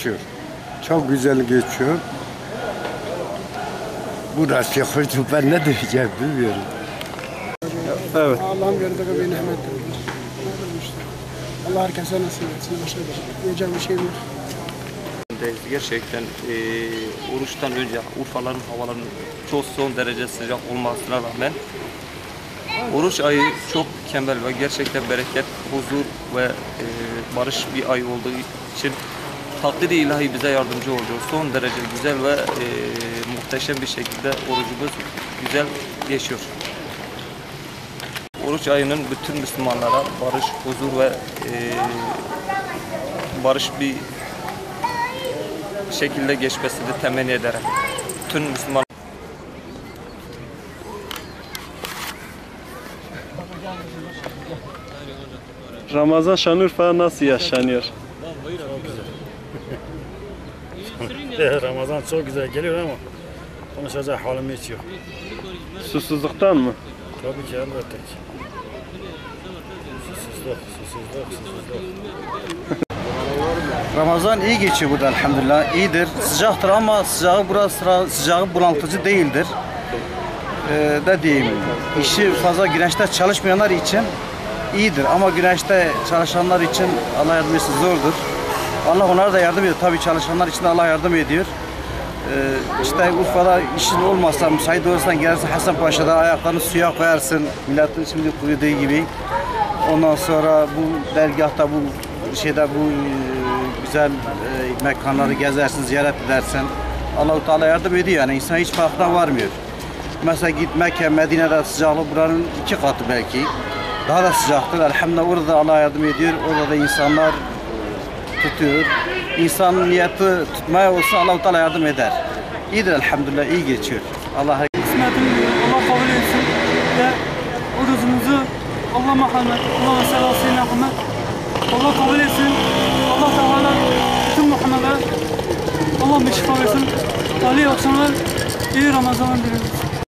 geçiyor. Çok güzel geçiyor. Bu nasıl hoştu ben ne diyeceğim bilmiyorum. Evet. Allah'ın verdiği bir nimettir. Allah herkese nasip etsin. Başka bir diyeceğim bir şey yok. gerçekten e, oruçtan önce Urfaların havalarının çok son derece sıcak olmasına rağmen oruç ayı çok mükemmel ve gerçekten bereket, huzur ve e, barış bir ay olduğu için takdir ilahi bize yardımcı oldu. Son derece güzel ve e, muhteşem bir şekilde orucumuz güzel geçiyor. Oruç ayının bütün Müslümanlara barış, huzur ve e, barış bir şekilde geçmesini temenni ederim. Tüm Müslüman Ramazan Şanlıurfa nasıl yaşanıyor? Ramazan çok güzel geliyor ama konuşacak halim hiç yok. Susuzluktan mı? Tabii ki elbette ki. Ramazan iyi geçiyor burada elhamdülillah. İyidir. Sıcaktır ama sıcağı burası sıcağı bunaltıcı değildir. Ee, da diyeyim. İşi fazla güneşte çalışmayanlar için iyidir ama güneşte çalışanlar için Allah yardım etsin zordur. Allah onlara da yardım ediyor. Tabii çalışanlar için de Allah yardım ediyor. Ee, işte Urfa'da işin olmazsa, müsait olursan gelirsin Hasanpaşa'da ayaklarını suya koyarsın. Milletin şimdi koyduğu gibi. Ondan sonra bu dergahta, bu şeyde bu e, güzel e, mekanları gezersin, ziyaret edersin. Allahu Teala yardım ediyor yani insan hiç farkına varmıyor. Mesela git Mekke, Medine'de sıcaklık buranın iki katı belki. Daha da sıcaktır. Elhamdülillah orada da Allah yardım ediyor. Orada da insanlar tutuyor. İnsanın niyeti tutmaya olsa Allah-u Teala yardım eder. İyidir elhamdülillah, iyi geçiyor. Allah kısmetini Allah kabul etsin ve orucumuzu Allah merhamet, Allah selasıyla rahmet Allah kabul etsin. Allah Teala bütün Muhammed'e Allah bir şifa versin. Ali akşamlar iyi Ramazanlar diliyoruz.